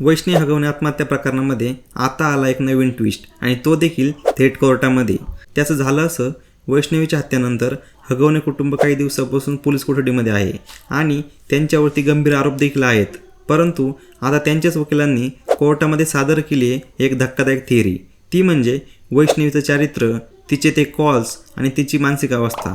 वैष्णवी हगवणे आत्महत्या प्रकरणामध्ये आता आला एक नवीन ट्विस्ट आणि तो देखील थेट कोर्टामध्ये. त्याचं झालं असं वैष्णवीच्या हत्येनंतर हगवणे कुटुंब काही दिवसापासून पोलीस कोठडीमध्ये आहे आणि त्यांच्यावरती गंभीर आरोप देखील आहेत. परंतु आता त्यांच्याच वकिलांनी कोर्टामध्ये सादर केली आहे एक धक्कादायक थिअरी ती म्हणजे वैष्णवीचं चारित्र्य तिचे ते कॉल्स आणि तिची मानसिक अवस्था.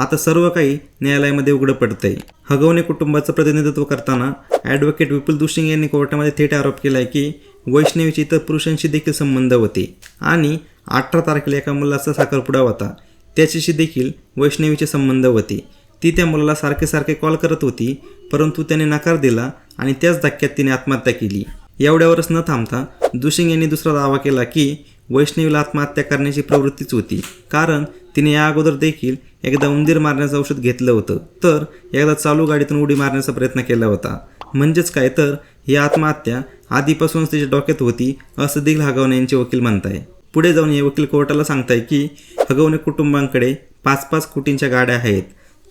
आता सर्व काही न्यायालयामध्ये उघडं पडतंय. हगवणे कुटुंबाचं प्रतिनिधित्व करताना ॲडव्होकेट विपुल दुशिंग यांनी कोर्टामध्ये थेट आरोप केला आहे की वैष्णवीचे इतर पुरुषांशी देखील संबंध होते. आणि अठरा तारखेला एका मुलाचा साखरपुडा होता. त्याच्याशी देखील वैष्णवीचे संबंध होते. ती त्या मुलाला सारखे सारखे कॉल करत होती परंतु त्याने नकार दिला आणि त्याच धक्क्यात तिने आत्महत्या केली. एवढ्यावरच न थांबता दुशिंग यांनी दुसरा दावा केला की वैष्णवीला आत्महत्या करण्याची प्रवृत्तीच होती. कारण तिने या अगोदर देखील एकदा उंदीर मारण्याचं औषध घेतलं होतं. तर एकदा चालू गाडीतून उडी मारण्याचा प्रयत्न केला होता. म्हणजेच काय? तर ही आत्महत्या आधीपासूनच तिच्या डोक्यात होती असं देखील हगवणे यांचे वकील म्हणताय. पुढे जाऊन हे वकील कोर्टाला सांगताय की हगवणे कुटुंबांकडे पाच पाच कोटींच्या गाड्या आहेत.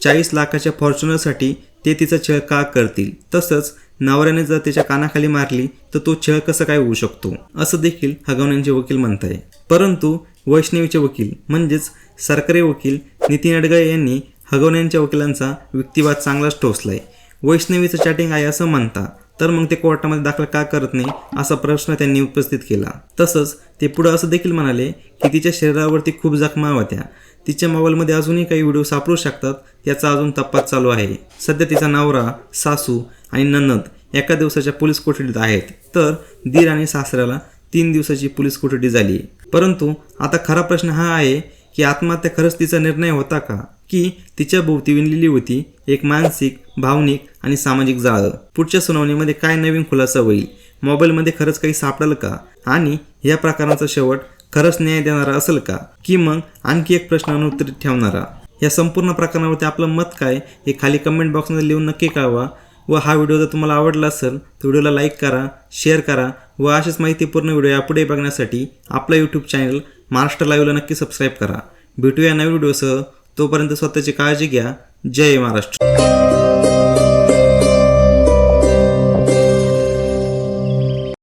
चाळीस लाखाच्या फॉर्च्युनरसाठी ते तिचा छळ का करतील? तसंच नवऱ्याने जर तिच्या कानाखाली मारली तर तो छळ कसं काय होऊ शकतो? असं देखील हगवण्यांचे वकील म्हणताय. परंतु वैष्णवीचे वकील म्हणजेच सरकारी वकील नितीन अडगळे यांनी हगवण्यांच्या वकिलांचा व्यक्तिवाद चांगलाच ठोसलाय. वैष्णवीचं चॅटिंग आहे असं म्हणता तर मग ते कोर्टामध्ये दाखल का करत नाही असा प्रश्न त्यांनी उपस्थित केला. तसंच ते पुढं असं देखील म्हणाले की तिच्या शरीरावरती खूप जखमा होत्या. तिच्या मोबाईलमध्ये अजूनही काही व्हिडिओ सापडू शकतात याचा अजून तपास चालू आहे. सध्या तिचा नवरा सासू आणि ननद एका दिवसाच्या पोलीस कोठडीत आहेत. तर दीर आणि सासऱ्याला तीन दिवसाची पोलीस कोठडी झाली. परंतु आता खरा प्रश्न हा आहे की आत्महत्या खरंच तिचा निर्णय होता का? की तिच्या भोवती विणलेली होती एक मानसिक भावनिक आणि सामाजिक जाळं. पुढच्या सुनावणीमध्ये काय नवीन खुलासा होईल? मोबाईलमध्ये खरंच काही सापडेल का? आणि या प्रकाराचा शेवट खरंच न्याय देणारा असेल का? की मग आणखी एक प्रश्न अनुत्तरित ठेवणारा? या संपूर्ण प्रकरणावरती आपलं मत काय? हे खाली कमेंट बॉक्समध्ये लिहून नक्की कळवा. व हा व्हिडिओ जर तुम्हाला आवडला असेल तर व्हिडिओला लाईक करा शेअर करा व अशीच माहितीपूर्ण व्हिडिओ यापुढे बघण्यासाठी आपला यूट्यूब चॅनल महाराष्ट्र लाईव्हला नक्की सबस्क्राईब करा. भेटूया नवीन व्हिडिओसह. तोपर्यंत स्वतःची काळजी घ्या. जय महाराष्ट्र.